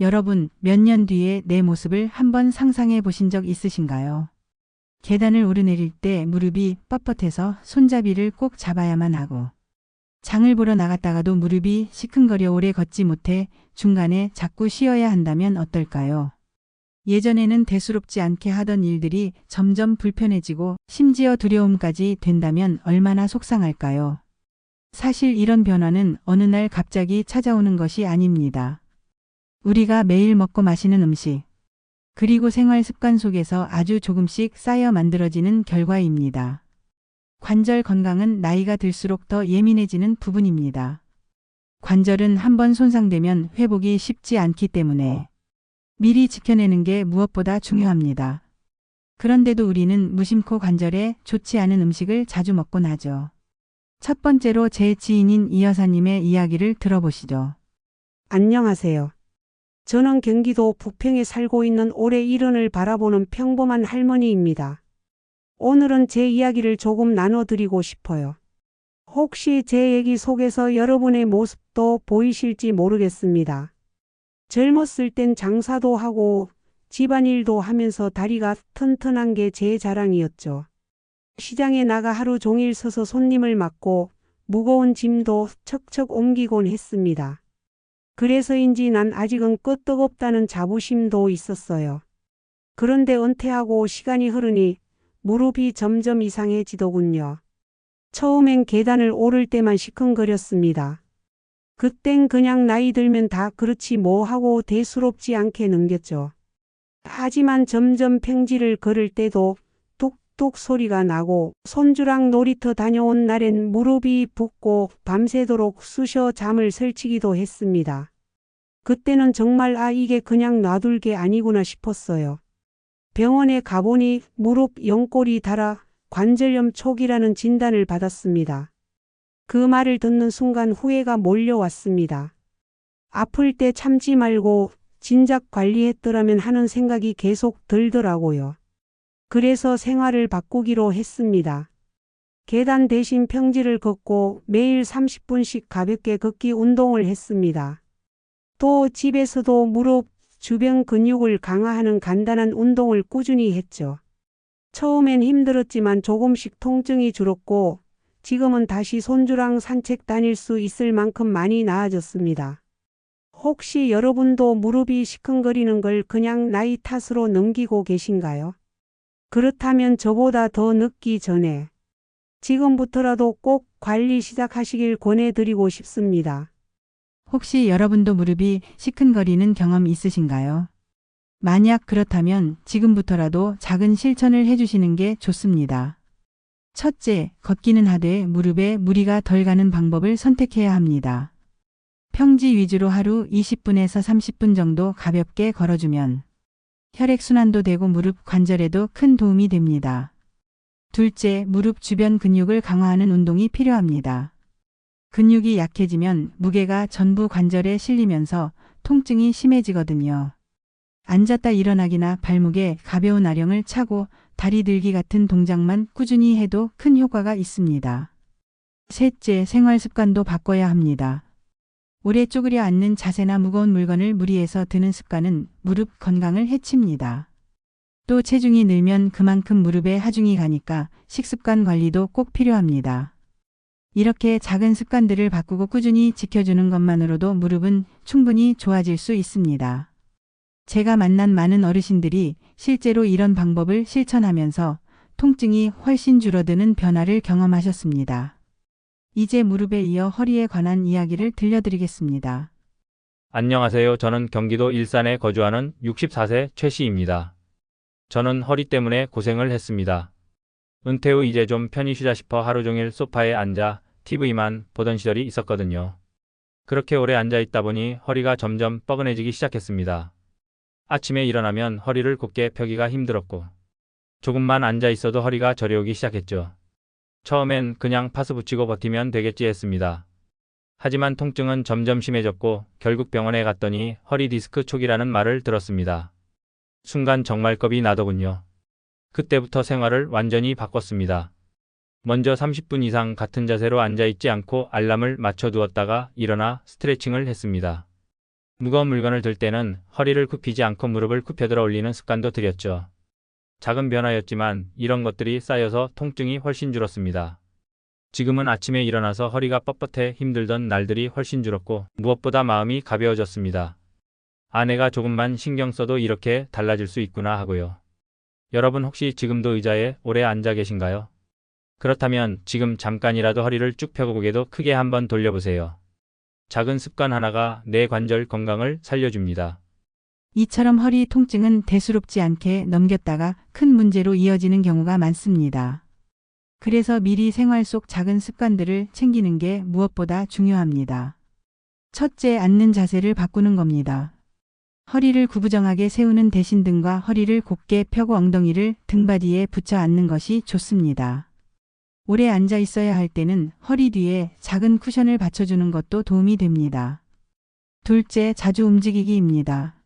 여러분, 몇 년 뒤에 내 모습을 한번 상상해 보신 적 있으신가요? 계단을 오르내릴 때 무릎이 뻣뻣해서 손잡이를 꼭 잡아야만 하고, 장을 보러 나갔다가도 무릎이 시큰거려 오래 걷지 못해 중간에 자꾸 쉬어야 한다면 어떨까요? 예전에는 대수롭지 않게 하던 일들이 점점 불편해지고 심지어 두려움까지 된다면 얼마나 속상할까요? 사실 이런 변화는 어느 날 갑자기 찾아오는 것이 아닙니다. 우리가 매일 먹고 마시는 음식, 그리고 생활 습관 속에서 아주 조금씩 쌓여 만들어지는 결과입니다. 관절 건강은 나이가 들수록 더 예민해지는 부분입니다. 관절은 한번 손상되면 회복이 쉽지 않기 때문에 미리 지켜내는 게 무엇보다 중요합니다. 그런데도 우리는 무심코 관절에 좋지 않은 음식을 자주 먹곤 하죠. 첫 번째로 제 지인인 이 여사님의 이야기를 들어보시죠. 안녕하세요. 저는 경기도 부평에 살고 있는 올해 일흔을 바라보는 평범한 할머니입니다. 오늘은 제 이야기를 조금 나눠드리고 싶어요. 혹시 제 얘기 속에서 여러분의 모습도 보이실지 모르겠습니다. 젊었을 땐 장사도 하고 집안일도 하면서 다리가 튼튼한 게 제 자랑이었죠. 시장에 나가 하루 종일 서서 손님을 맡고 무거운 짐도 척척 옮기곤 했습니다. 그래서인지 난 아직은 끄떡없다는 자부심도 있었어요. 그런데 은퇴하고 시간이 흐르니 무릎이 점점 이상해지더군요. 처음엔 계단을 오를 때만 시큰거렸습니다. 그땐 그냥 나이 들면 다 그렇지 뭐 하고 대수롭지 않게 넘겼죠. 하지만 점점 평지를 걸을 때도 뚝뚝 소리가 나고 손주랑 놀이터 다녀온 날엔 무릎이 붓고 밤새도록 쑤셔 잠을 설치기도 했습니다. 그때는 정말 아 이게 그냥 놔둘 게 아니구나 싶었어요. 병원에 가보니 무릎 연골이 닳아 관절염 초기라는 진단을 받았습니다. 그 말을 듣는 순간 후회가 몰려왔습니다. 아플 때 참지 말고 진작 관리했더라면 하는 생각이 계속 들더라고요. 그래서 생활을 바꾸기로 했습니다. 계단 대신 평지를 걷고 매일 30분씩 가볍게 걷기 운동을 했습니다. 또 집에서도 무릎 주변 근육을 강화하는 간단한 운동을 꾸준히 했죠. 처음엔 힘들었지만 조금씩 통증이 줄었고 지금은 다시 손주랑 산책 다닐 수 있을 만큼 많이 나아졌습니다. 혹시 여러분도 무릎이 시큰거리는 걸 그냥 나이 탓으로 넘기고 계신가요? 그렇다면 저보다 더 늦기 전에 지금부터라도 꼭 관리 시작하시길 권해드리고 싶습니다. 혹시 여러분도 무릎이 시큰거리는 경험 있으신가요? 만약 그렇다면 지금부터라도 작은 실천을 해주시는 게 좋습니다. 첫째, 걷기는 하되 무릎에 무리가 덜 가는 방법을 선택해야 합니다. 평지 위주로 하루 20분에서 30분 정도 가볍게 걸어주면 혈액순환도 되고 무릎 관절에도 큰 도움이 됩니다. 둘째, 무릎 주변 근육을 강화하는 운동이 필요합니다. 근육이 약해지면 무게가 전부 관절에 실리면서 통증이 심해지거든요. 앉았다 일어나기나 발목에 가벼운 아령을 차고 다리 들기 같은 동작만 꾸준히 해도 큰 효과가 있습니다. 셋째, 생활 습관도 바꿔야 합니다. 오래 쪼그려 앉는 자세나 무거운 물건을 무리해서 드는 습관은 무릎 건강을 해칩니다. 또 체중이 늘면 그만큼 무릎에 하중이 가니까 식습관 관리도 꼭 필요합니다. 이렇게 작은 습관들을 바꾸고 꾸준히 지켜주는 것만으로도 무릎은 충분히 좋아질 수 있습니다. 제가 만난 많은 어르신들이 실제로 이런 방법을 실천하면서 통증이 훨씬 줄어드는 변화를 경험하셨습니다. 이제 무릎에 이어 허리에 관한 이야기를 들려드리겠습니다. 안녕하세요. 저는 경기도 일산에 거주하는 64세 최 씨입니다. 저는 허리 때문에 고생을 했습니다. 은퇴 후 이제 좀 편히 쉬자 싶어 하루 종일 소파에 앉아 TV만 보던 시절이 있었거든요. 그렇게 오래 앉아 있다 보니 허리가 점점 뻐근해지기 시작했습니다. 아침에 일어나면 허리를 곧게 펴기가 힘들었고 조금만 앉아 있어도 허리가 저려오기 시작했죠. 처음엔 그냥 파스 붙이고 버티면 되겠지 했습니다. 하지만 통증은 점점 심해졌고 결국 병원에 갔더니 허리 디스크 초기라는 말을 들었습니다. 순간 정말 겁이 나더군요. 그때부터 생활을 완전히 바꿨습니다. 먼저 30분 이상 같은 자세로 앉아 있지 않고 알람을 맞춰 두었다가 일어나 스트레칭을 했습니다. 무거운 물건을 들 때는 허리를 굽히지 않고 무릎을 굽혀들어 올리는 습관도 들였죠. 작은 변화였지만 이런 것들이 쌓여서 통증이 훨씬 줄었습니다. 지금은 아침에 일어나서 허리가 뻣뻣해 힘들던 날들이 훨씬 줄었고 무엇보다 마음이 가벼워졌습니다. 아내가 조금만 신경 써도 이렇게 달라질 수 있구나 하고요. 여러분 혹시 지금도 의자에 오래 앉아 계신가요? 그렇다면 지금 잠깐이라도 허리를 쭉 펴고 고개도 크게 한번 돌려보세요. 작은 습관 하나가 내 관절 건강을 살려줍니다. 이처럼 허리 통증은 대수롭지 않게 넘겼다가 큰 문제로 이어지는 경우가 많습니다. 그래서 미리 생활 속 작은 습관들을 챙기는 게 무엇보다 중요합니다. 첫째, 앉는 자세를 바꾸는 겁니다. 허리를 구부정하게 세우는 대신 등과 허리를 곧게 펴고 엉덩이를 등바디에 붙여 앉는 것이 좋습니다. 오래 앉아 있어야 할 때는 허리 뒤에 작은 쿠션을 받쳐주는 것도 도움이 됩니다. 둘째, 자주 움직이기입니다.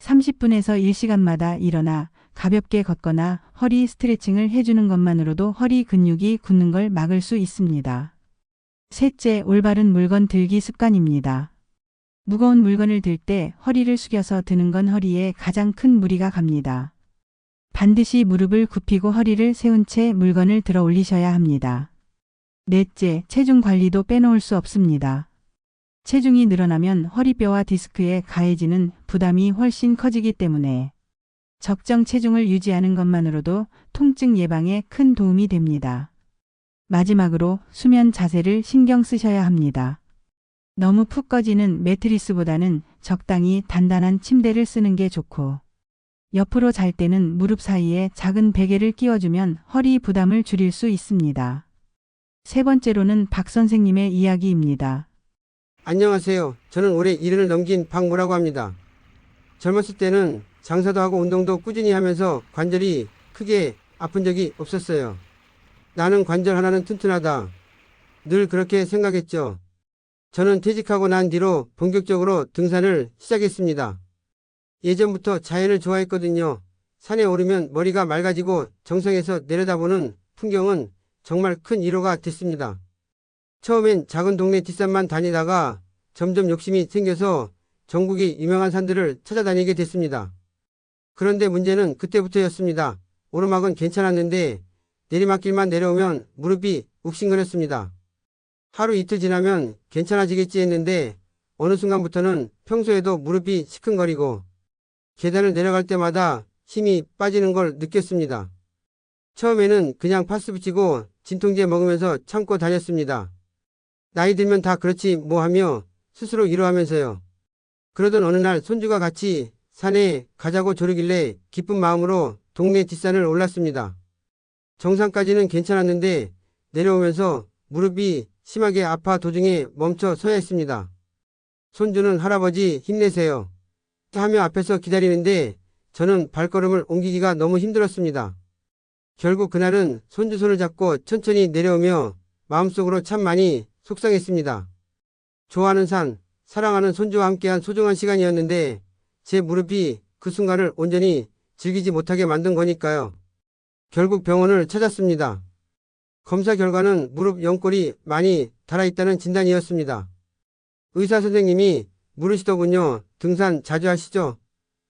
30분에서 1시간마다 일어나 가볍게 걷거나 허리 스트레칭을 해주는 것만으로도 허리 근육이 굳는 걸 막을 수 있습니다. 셋째, 올바른 물건 들기 습관입니다. 무거운 물건을 들 때 허리를 숙여서 드는 건 허리에 가장 큰 무리가 갑니다. 반드시 무릎을 굽히고 허리를 세운 채 물건을 들어 올리셔야 합니다. 넷째, 체중 관리도 빼놓을 수 없습니다. 체중이 늘어나면 허리뼈와 디스크에 가해지는 부담이 훨씬 커지기 때문에 적정 체중을 유지하는 것만으로도 통증 예방에 큰 도움이 됩니다. 마지막으로 수면 자세를 신경 쓰셔야 합니다. 너무 푹 꺼지는 매트리스보다는 적당히 단단한 침대를 쓰는 게 좋고 옆으로 잘 때는 무릎 사이에 작은 베개를 끼워주면 허리 부담을 줄일 수 있습니다. 세 번째로는 박 선생님의 이야기입니다. 안녕하세요. 저는 올해 일흔을 넘긴 박무라고 합니다. 젊었을 때는 장사도 하고 운동도 꾸준히 하면서 관절이 크게 아픈 적이 없었어요. 나는 관절 하나는 튼튼하다. 늘 그렇게 생각했죠. 저는 퇴직하고 난 뒤로 본격적으로 등산을 시작했습니다. 예전부터 자연을 좋아했거든요. 산에 오르면 머리가 맑아지고 정상에서 내려다보는 풍경은 정말 큰 위로가 됐습니다. 처음엔 작은 동네 뒷산만 다니다가 점점 욕심이 생겨서 전국의 유명한 산들을 찾아다니게 됐습니다. 그런데 문제는 그때부터였습니다. 오르막은 괜찮았는데 내리막길만 내려오면 무릎이 욱신거렸습니다. 하루 이틀 지나면 괜찮아지겠지 했는데 어느 순간부터는 평소에도 무릎이 시큰거리고 계단을 내려갈 때마다 힘이 빠지는 걸 느꼈습니다. 처음에는 그냥 파스 붙이고 진통제 먹으면서 참고 다녔습니다. 나이 들면 다 그렇지 뭐 하며 스스로 위로하면서요. 그러던 어느 날 손주가 같이 산에 가자고 조르길래 기쁜 마음으로 동네 뒷산을 올랐습니다. 정상까지는 괜찮았는데 내려오면서 무릎이 심하게 아파 도중에 멈춰 서야 했습니다. 손주는 할아버지 힘내세요. 하며 앞에서 기다리는데 저는 발걸음을 옮기기가 너무 힘들었습니다. 결국 그날은 손주 손을 잡고 천천히 내려오며 마음속으로 참 많이 속상했습니다. 좋아하는 산, 사랑하는 손주와 함께한 소중한 시간이었는데 제 무릎이 그 순간을 온전히 즐기지 못하게 만든 거니까요. 결국 병원을 찾았습니다. 검사 결과는 무릎 연골이 많이 달아있다는 진단이었습니다. 의사 선생님이 물으시더군요. 등산 자주 하시죠?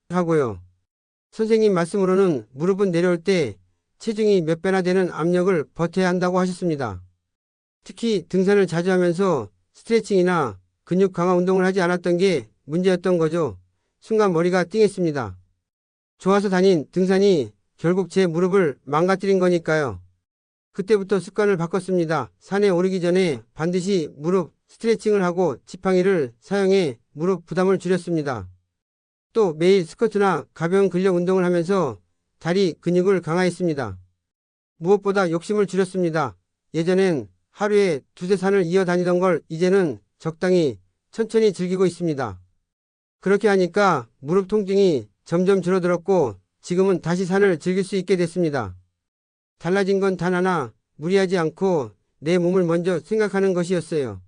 하고요. 선생님 말씀으로는 무릎은 내려올 때 체중이 몇 배나 되는 압력을 버텨야 한다고 하셨습니다. 특히 등산을 자주 하면서 스트레칭이나 근육 강화 운동을 하지 않았던 게 문제였던 거죠. 순간 머리가 띵했습니다. 좋아서 다닌 등산이 결국 제 무릎을 망가뜨린 거니까요. 그때부터 습관을 바꿨습니다. 산에 오르기 전에 반드시 무릎 스트레칭을 하고 지팡이를 사용해 무릎 부담을 줄였습니다. 또 매일 스쿼트나 가벼운 근력 운동을 하면서 다리 근육을 강화했습니다. 무엇보다 욕심을 줄였습니다. 예전엔 하루에 두세 산을 이어 다니던 걸 이제는 적당히 천천히 즐기고 있습니다. 그렇게 하니까 무릎 통증이 점점 줄어들었고 지금은 다시 산을 즐길 수 있게 됐습니다. 달라진 건 단 하나 무리하지 않고 내 몸을 먼저 생각하는 것이었어요.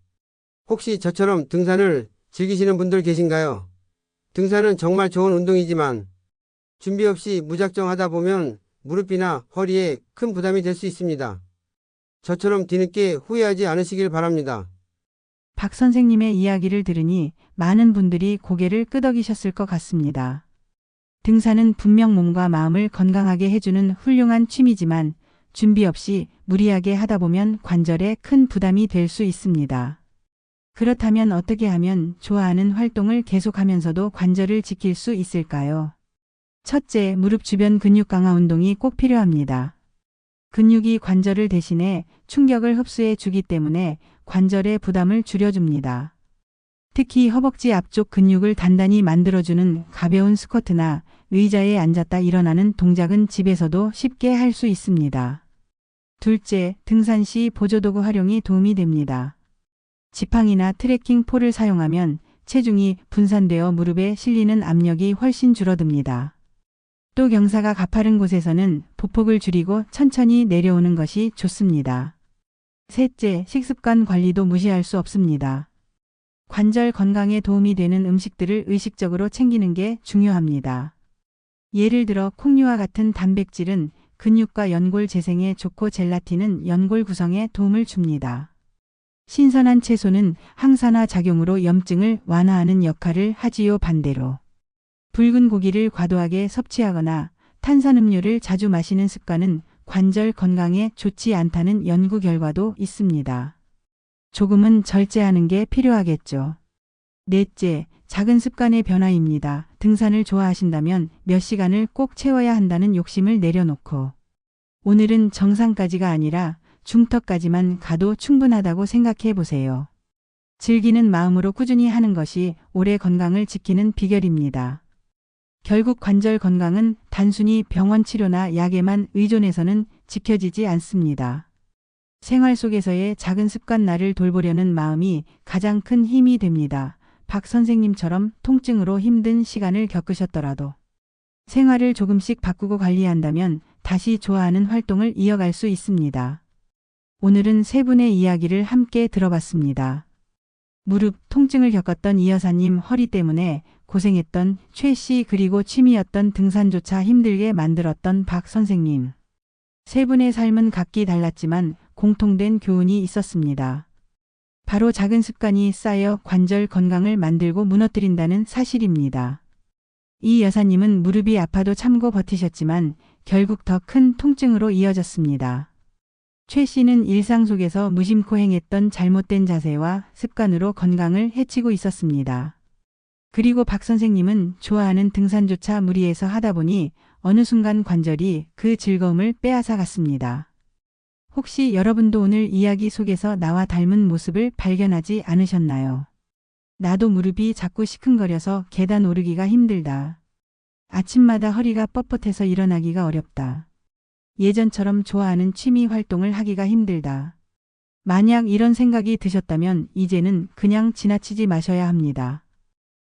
혹시 저처럼 등산을 즐기시는 분들 계신가요? 등산은 정말 좋은 운동이지만 준비 없이 무작정 하다 보면 무릎이나 허리에 큰 부담이 될 수 있습니다. 저처럼 뒤늦게 후회하지 않으시길 바랍니다. 박 선생님의 이야기를 들으니 많은 분들이 고개를 끄덕이셨을 것 같습니다. 등산은 분명 몸과 마음을 건강하게 해주는 훌륭한 취미지만 준비 없이 무리하게 하다 보면 관절에 큰 부담이 될 수 있습니다. 그렇다면 어떻게 하면 좋아하는 활동을 계속하면서도 관절을 지킬 수 있을까요? 첫째, 무릎 주변 근육 강화 운동이 꼭 필요합니다. 근육이 관절을 대신해 충격을 흡수해 주기 때문에 관절의 부담을 줄여줍니다. 특히 허벅지 앞쪽 근육을 단단히 만들어주는 가벼운 스쿼트나 의자에 앉았다 일어나는 동작은 집에서도 쉽게 할 수 있습니다. 둘째, 등산 시 보조도구 활용이 도움이 됩니다. 지팡이나 트레킹 폴을 사용하면 체중이 분산되어 무릎에 실리는 압력이 훨씬 줄어듭니다. 또 경사가 가파른 곳에서는 보폭을 줄이고 천천히 내려오는 것이 좋습니다. 셋째, 식습관 관리도 무시할 수 없습니다. 관절 건강에 도움이 되는 음식들을 의식적으로 챙기는 게 중요합니다. 예를 들어 콩류와 같은 단백질은 근육과 연골 재생에 좋고 젤라틴은 연골 구성에 도움을 줍니다. 신선한 채소는 항산화 작용으로 염증을 완화하는 역할을 하지요 반대로. 붉은 고기를 과도하게 섭취하거나 탄산음료를 자주 마시는 습관은 관절 건강에 좋지 않다는 연구 결과도 있습니다. 조금은 절제하는 게 필요하겠죠. 넷째, 작은 습관의 변화입니다. 등산을 좋아하신다면 몇 시간을 꼭 채워야 한다는 욕심을 내려놓고 오늘은 정상까지가 아니라 중턱까지만 가도 충분하다고 생각해 보세요. 즐기는 마음으로 꾸준히 하는 것이 오래 건강을 지키는 비결입니다. 결국 관절 건강은 단순히 병원 치료나 약에만 의존해서는 지켜지지 않습니다. 생활 속에서의 작은 습관 나를 돌보려는 마음이 가장 큰 힘이 됩니다. 박 선생님처럼 통증으로 힘든 시간을 겪으셨더라도 생활을 조금씩 바꾸고 관리한다면 다시 좋아하는 활동을 이어갈 수 있습니다. 오늘은 세 분의 이야기를 함께 들어봤습니다. 무릎 통증을 겪었던 이 여사님 허리 때문에 고생했던 최 씨 그리고 취미였던 등산조차 힘들게 만들었던 박 선생님. 세 분의 삶은 각기 달랐지만 공통된 교훈이 있었습니다. 바로 작은 습관이 쌓여 관절 건강을 만들고 무너뜨린다는 사실입니다. 이 여사님은 무릎이 아파도 참고 버티셨지만 결국 더 큰 통증으로 이어졌습니다. 최 씨는 일상 속에서 무심코 행했던 잘못된 자세와 습관으로 건강을 해치고 있었습니다. 그리고 박 선생님은 좋아하는 등산조차 무리해서 하다 보니 어느 순간 관절이 그 즐거움을 빼앗아 갔습니다. 혹시 여러분도 오늘 이야기 속에서 나와 닮은 모습을 발견하지 않으셨나요? 나도 무릎이 자꾸 시큰거려서 계단 오르기가 힘들다. 아침마다 허리가 뻣뻣해서 일어나기가 어렵다. 예전처럼 좋아하는 취미 활동을 하기가 힘들다. 만약 이런 생각이 드셨다면 이제는 그냥 지나치지 마셔야 합니다.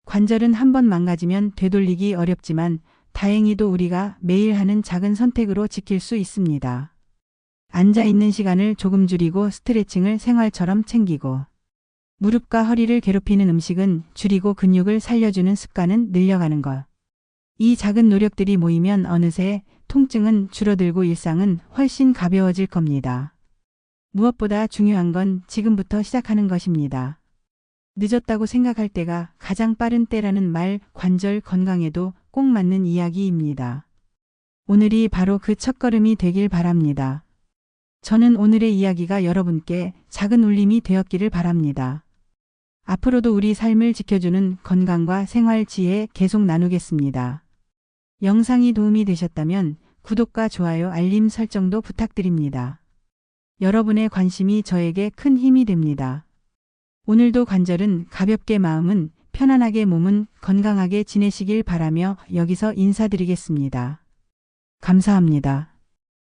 관절은 한번 망가지면 되돌리기 어렵지만 다행히도 우리가 매일 하는 작은 선택으로 지킬 수 있습니다. 앉아 있는 시간을 조금 줄이고 스트레칭을 생활처럼 챙기고 무릎과 허리를 괴롭히는 음식은 줄이고 근육을 살려주는 습관은 늘려가는 것. 이 작은 노력들이 모이면 어느새 통증은 줄어들고 일상은 훨씬 가벼워질 겁니다. 무엇보다 중요한 건 지금부터 시작하는 것입니다. 늦었다고 생각할 때가 가장 빠른 때라는 말 관절 건강에도 꼭 맞는 이야기입니다. 오늘이 바로 그 첫걸음이 되길 바랍니다. 저는 오늘의 이야기가 여러분께 작은 울림이 되었기를 바랍니다. 앞으로도 우리 삶을 지켜주는 건강과 생활 지혜 계속 나누겠습니다. 영상이 도움이 되셨다면 구독과 좋아요 알림 설정도 부탁드립니다. 여러분의 관심이 저에게 큰 힘이 됩니다. 오늘도 관절은 가볍게 마음은 편안하게 몸은 건강하게 지내시길 바라며 여기서 인사드리겠습니다. 감사합니다.